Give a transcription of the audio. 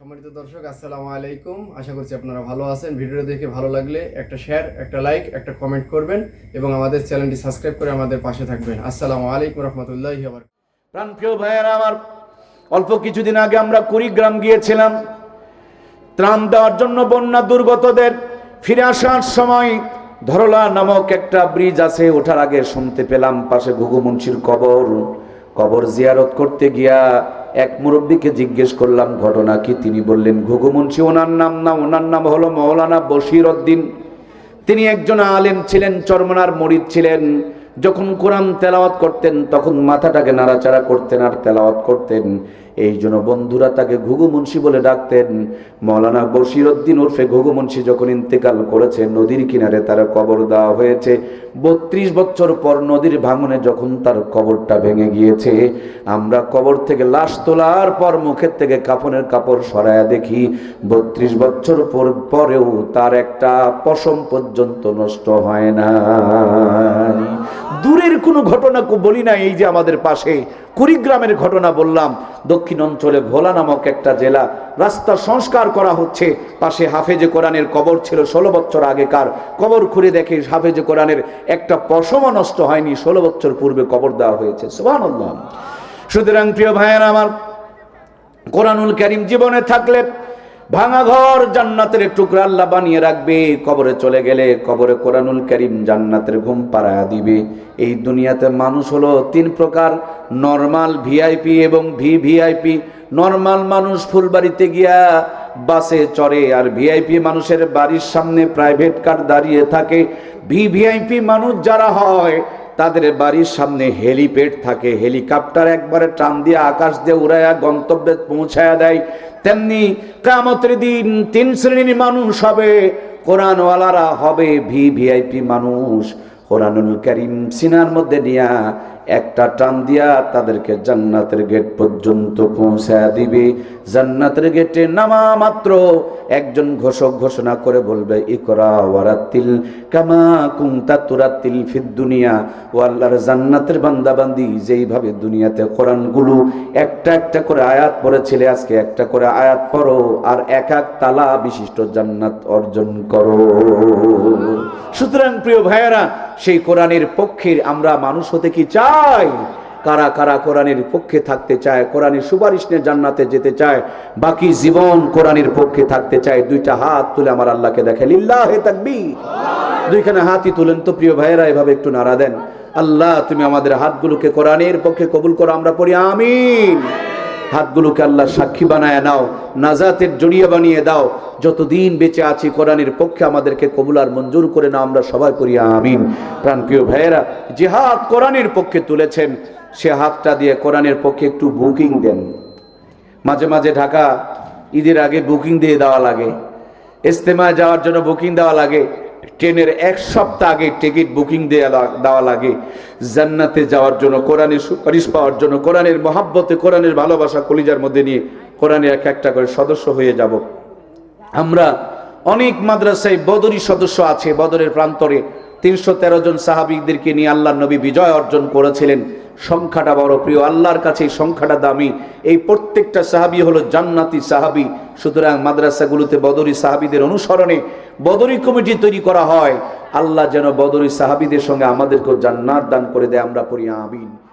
সম্মানিত দর্শক, আসসালামু আলাইকুম। আশা করছি আপনারা ভালো আছেন। ভিডিও দেখে ভালো লাগলে একটা শেয়ার একটা লাইক একটা কমেন্ট করবেন এবং আমাদের চ্যানেলটি সাবস্ক্রাইব করে আমাদের পাশে থাকবেন। আসসালামু আলাইকুম রহমতুল্লাহি প্রাণপ্রিয় ভাইয়েরা, আমার অল্প কিছুদিন আগে আমরা কুড়িগ্রাম গিয়েছিলাম। ত্রাণ দেওয়ার জন্য বন্যা দুর্গতদের ফিরে আসার সময় ধরলা নামক একটা ব্রিজ আছে, ওঠার আগে শুনতে পেলাম, পাশে ঘুঘু মুন্সির কবর। কবর জিয়ারত করতে গিয়া এক মুরব্বীকে জিজ্ঞেস করলাম, ঘটনা কি? তিনি বললেন ঘুঘু মুন্সি ওনার নাম না, ওনার নাম হলো মৌলানা বশির উদ্দিন। তিনি একজন আলেম ছিলেন, চরমনার মরিদ ছিলেন। যখন কোরআন তেলাওয়াত করতেন, তখন মাথাটাকে নাড়াচাড়া করতেন আর তেলাওয়াত করতেন। এই জন্য বন্ধুরা তাকে ঘুঘু মুন্সি বলে ডাকতেন। মৌলানা বশির উদ্দিন ওরফে ঘুঘু মুন্সি যখন ইন্তেকাল করেছে, নদীর কিনারে তার কবর দেওয়া হয়েছে। বত্রিশ বছর পর নদীর ভাঙনে যখন তার কবরটা ভেঙে গিয়েছে, আমরা কবর থেকে লাশ তোলার পর মুখের থেকে কাফনের কাপড় সরায়া দেখি, বত্রিশ বছর পর, পরেও তার একটা পশম পর্যন্ত নষ্ট হয় না দূরের কোনো ঘটনা বলি না এই যে আমাদের পাশে কুড়িগ্রামের ঘটনা বললাম। দক্ষিণ অঞ্চলে ভোলা নামক একটা জেলা, রাস্তা সংস্কার করা হচ্ছে। পাশে হাফেজে কোরআনের কবর ছিল ষোলো বছর আগেকার। কবর খুঁড়ে দেখে হাফেজে কোরআনের একটা পশমও নষ্ট হয়নি, ষোলো বছর পূর্বে কবর দেওয়া হয়েছে। সুবাহ সুতরাং প্রিয় ভাইয়ের আমার কোরআনুল করিম জীবনে থাকলে ভাঙা ঘর জান্নাতের টুকরা আল্লাহ বানিয়ে রাখবে, কবরে চলে গেলে কবরে কোরআনুল করিম জান্নাতের ঘুম পাড়ায়া দিবে। এই দুনিয়াতে মানুষ হলো তিন প্রকার, নর্মাল ভিআইপি এবং ভি ভিআইপি নর্মাল মানুষ ফুলবাড়িতে গিয়া বাসে চড়ে, আর ভিআইপি মানুষের বাড়ির সামনে প্রাইভেট কার দাঁড়িয়ে থাকে। ভি ভিআইপি মানুষ যারা হয় তাদের বাড়ির সামনে হেলিপ্যাড থাকে, হেলিকপ্টার একবারে টান দিয়ে আকাশ দিয়ে উড়াইয়া গন্তব্যে পৌঁছায়া দেয়। তেমনি কামতের দিন তিন শ্রেণির মানুষ হবে, কোরআনওয়ালারা হবে ভি ভিআইপি মানুষ। কোরআনুল করিম সিনার মধ্যে নিয়া একটা টান দিয়া তাদেরকে জান্নাতের গেট পর্যন্ত পৌঁছায়া দিবে। জান্নাতের গেটে নামা মাত্র একজন ঘোষক ঘোষণা করে বলবে, ইকরা ওয়ারাতিল কামা কুংতা তুরাতিল ফিদ দুনিয়া। ও আল্লাহর জান্নাতের বান্দাবান্দি যেইভাবে দুনিয়াতে কোরআনগুলো একটা একটা করে আয়াত পড়েছিলে, আজকে একটা করে আয়াত পড়ো আর এক এক তালা বিশিষ্ট জান্নাত অর্জন করো। সুতরাং প্রিয় ভাইয়েরা, সেই কোরআনের পক্ষে আমরা মানুষ হতে কি চাই? কারা কারা কোরআনের পক্ষে থাকতে চায়, কোরআনের সুপারিশ নিয়ে জান্নাতে যেতে চায়, বাকি জীবন কোরআনের পক্ষে থাকতে চায়? দুইটা হাত তুলে আমার আল্লাহকে দেখে, লিল্লাহে তাকবীর। দুইখানে হাতই তুলেন তো প্রিয় ভাইয়েরা, এভাবে একটু নাড়া দেন। আল্লাহ, তুমি আমাদের হাতগুলোকে কোরআনের পক্ষে কবুল করো, আমরা পড়ি, আমিন। হাতগুলোকে আল্লাহ সাক্ষী বানায় নাও, নাজাতের জড়িয়ে বানিয়ে দাও। যতদিন বেঁচে আছি কোরআনের পক্ষে আমাদেরকে কবুল আর মঞ্জুর করে নাও, আমরা সবাই করি, আমিন। প্রাণপ্রিয় ভাইয়েরা যে হাত কোরআনের পক্ষে তুলেছেন। সে হাতটা দিয়ে কোরআনের পক্ষে একটু বুকিং দেন। মাঝে মাঝে ঢাকা ঈদের আগে বুকিং দিয়ে দেওয়া লাগে। ইস্তেমায় যাওয়ার জন্য বুকিং দেওয়া লাগে। ট্রেনের এক সপ্তাহ আগে টিকিট বুকিং দেওয়া লাগে। জান্নাতে যাওয়ার জন্য কোরআনের সুপারিশ পাওয়ার জন্য, কোরআনের মহাব্বতে, কোরআনের ভালোবাসা কলিজার মধ্যে নিয়ে কোরআনে এক একটা করে সদস্য হয়ে যাব। আমরা অনেক মাদ্রাসায় বদরি সদস্য আছে, বদরের প্রান্তরে। তিনশো তেরো জন সাহাবিকদেরকে নিয়ে আল্লাহ নবী বিজয় অর্জন করেছিলেন। সংখ্যাটা বড় প্রিয়, আল্লাহর কাছে এই সংখ্যাটা দামি। এই প্রত্যেকটা সাহাবি হলো জান্নাতি সাহাবি। সুতরাং মাদ্রাসাগুলোতে বদরি সাহাবিদের অনুসরণে বদরি কমিটি তৈরি করা হয়। আল্লাহ যেন বদরি সাহাবিদের সঙ্গে আমাদেরকেও জান্নাত দান করে দেয়, আমরা পড়ি আমিন।